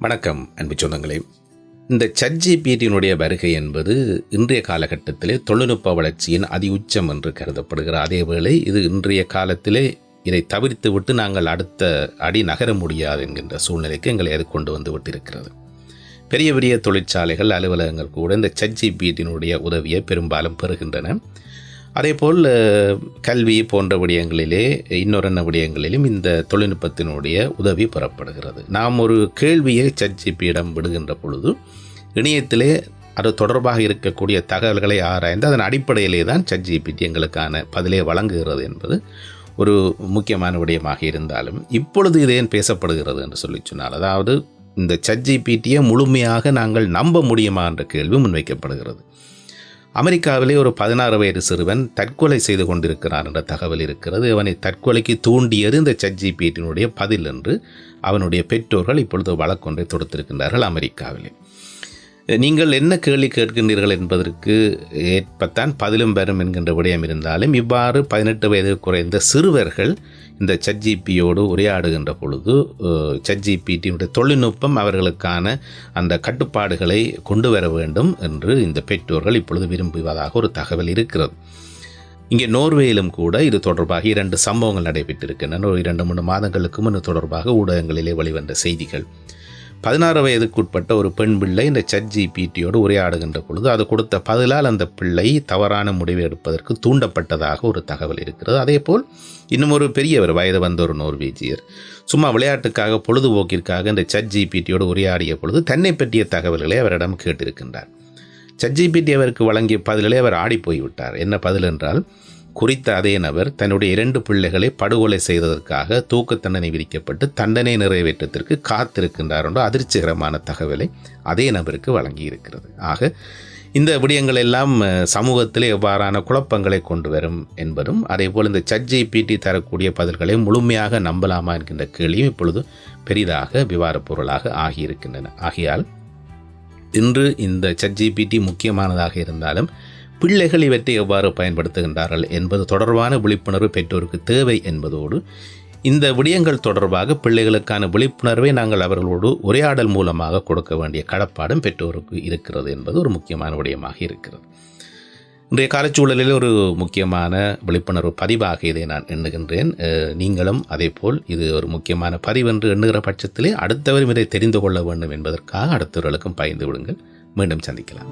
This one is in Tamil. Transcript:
வணக்கம் அன்பு சொந்தங்களே. இந்த சட்ஜிபிடியினுடைய வருகை என்பது இன்றைய காலகட்டத்திலே தொழில்நுட்ப வளர்ச்சியின் அதி உச்சம் என்று கருதப்படுகிற அதேவேளை இது இன்றைய காலத்திலே இதை தவிர்த்து விட்டு நாங்கள் அடுத்த அடி நகர முடியாது என்கின்ற சூழ்நிலைக்கு எங்களை அது கொண்டு வந்து விட்டிருக்கிறது. பெரிய பெரிய தொழிற்சாலைகள் அலுவலகங்கள் கூட இந்த சட்ஜிபிடியினுடைய உதவியை பெரும்பாலும் பெறுகின்றன. அதேபோல் போல் கல்வி போன்ற விடயங்களிலே இன்னொரு விடயங்களிலும் இந்த தொழில்நுட்பத்தினுடைய உதவி பெறப்படுகிறது. நாம் ஒரு கேள்வியை சர்ச்சிப்பியிடம் விடுகின்ற பொழுது இணையத்திலே அது தொடர்பாக இருக்கக்கூடிய தகவல்களை ஆராய்ந்து அதன் அடிப்படையிலே தான் சட்ஜிபிடி எங்களுக்கான பதிலே வழங்குகிறது என்பது ஒரு முக்கியமான விடயமாக இருந்தாலும் இப்பொழுது இது ஏன் பேசப்படுகிறது என்று சொல்லி சொன்னால் அதாவது இந்த சட்ஜிபிடியை முழுமையாக நாங்கள் நம்ப முடியுமா என்ற கேள்வி முன்வைக்கப்படுகிறது. அமெரிக்காவிலே ஒரு பதினாறு வயது சிறுவன் தற்கொலை செய்து கொண்டிருக்கிறான் என்ற தகவல் இருக்கிறது. அவனை தற்கொலைக்கு தூண்டியது இந்த சட்ஜிபிடியினுடைய பதில் என்று அவனுடைய பெற்றோர்கள் இப்பொழுது வழக்கொன்றை தொடுத்திருக்கின்றார்கள் அமெரிக்காவிலே. நீங்கள் என்ன கேள்வி கேட்கின்றீர்கள் என்பதற்கு ஏற்பத்தான் பதிலும் பெறும் என்கின்ற விடயம் இருந்தாலும் இவ்வாறு பதினெட்டு வயது குறைந்த சிறுவர்கள் இந்த சட்ஜிபியோடு உரையாடுகின்ற பொழுது சட்ஜிபிடியினுடைய தொழில்நுட்பம் அவர்களுக்கான அந்த கட்டுப்பாடுகளை கொண்டு வர வேண்டும் என்று இந்த பெற்றோர்கள் இப்பொழுது விரும்புவதாக ஒரு தகவல் இருக்கிறது. இங்கே நோர்வேயிலும் கூட இது தொடர்பாக இரண்டு சம்பவங்கள் நடைபெற்றிருக்கின்றன. ஒரு இரண்டு மூணு மாதங்களுக்கு முன் இது தொடர்பாக ஊடகங்களிலே வெளிவந்த செய்திகள். பதினாறு வயதுக்குட்பட்ட ஒரு பெண் பிள்ளை இந்த சட் ஜிபிடியோடு உரையாடுகின்ற பொழுது அது கொடுத்த பதிலால் அந்த பிள்ளை தவறான முடிவை எடுப்பதற்கு தூண்டப்பட்டதாக ஒரு தகவல் இருக்கிறது. அதே போல் இன்னும் ஒரு பெரியவர் வயது வந்த ஒரு நோர்வேஜியர். சும்மா விளையாட்டுக்காக பொழுதுபோக்கிற்காக இந்த சட் ஜிபிடியோடு உரையாடிய பொழுது தன்னை பற்றிய தகவல்களை அவரிடம் கேட்டிருக்கின்றார். சட்ஜிபிடி அவருக்கு வழங்கிய பதிலிலே அவர் ஆடி போய்விட்டார் என்ன பதில் என்றால் குறித்த அதே நபர் தன்னுடைய இரண்டு பிள்ளைகளை படுகொலை செய்ததற்காக தூக்கு தண்டனை விதிக்கப்பட்டு தண்டனை நிறைவேற்றத்திற்கு காத்திருக்கின்றார் என்ற அதிர்ச்சிகரமான தகவலை அதே நபருக்கு வழங்கியிருக்கிறது. ஆக இந்த விடயங்கள் எல்லாம் சமூகத்தில் எவ்வாறான குழப்பங்களை கொண்டு வரும் என்பதும் அதேபோல் இந்த சட்ஜிபிடி தரக்கூடிய பதில்களை முழுமையாக நம்பலாமா என்கின்ற கேள்வியும் இப்பொழுது பெரிதாக விவாதப் பொருளாக ஆகியிருக்கின்றன. ஆகையால் இன்று இந்த சட்ஜிபிடி முக்கியமானதாக இருந்தாலும் பிள்ளைகள் இவற்றை எவ்வாறு பயன்படுத்துகின்றார்கள் என்பது தொடர்பான விழிப்புணர்வு பெற்றோருக்கு தேவை என்பதோடு இந்த விடயங்கள் தொடர்பாக பிள்ளைகளுக்கான விழிப்புணர்வை நாங்கள் அவர்களோடு உரையாடல் மூலமாக கொடுக்க வேண்டிய கடப்பாடும் பெற்றோருக்கு இருக்கிறது என்பது ஒரு முக்கியமான விடயமாக இருக்கிறது. இன்றைய காலச்சூழலில் ஒரு முக்கியமான விழிப்புணர்வு பதிவாக இதை நான் எண்ணுகின்றேன். நீங்களும் அதே போல் இது ஒரு முக்கியமான பதிவு என்று எண்ணுகிற பட்சத்திலே அடுத்தவரும் இதை தெரிந்து கொள்ள வேண்டும் என்பதற்காக அடுத்தவர்களுக்கும் பயந்து விடுங்கள். மீண்டும் சந்திக்கலாம்.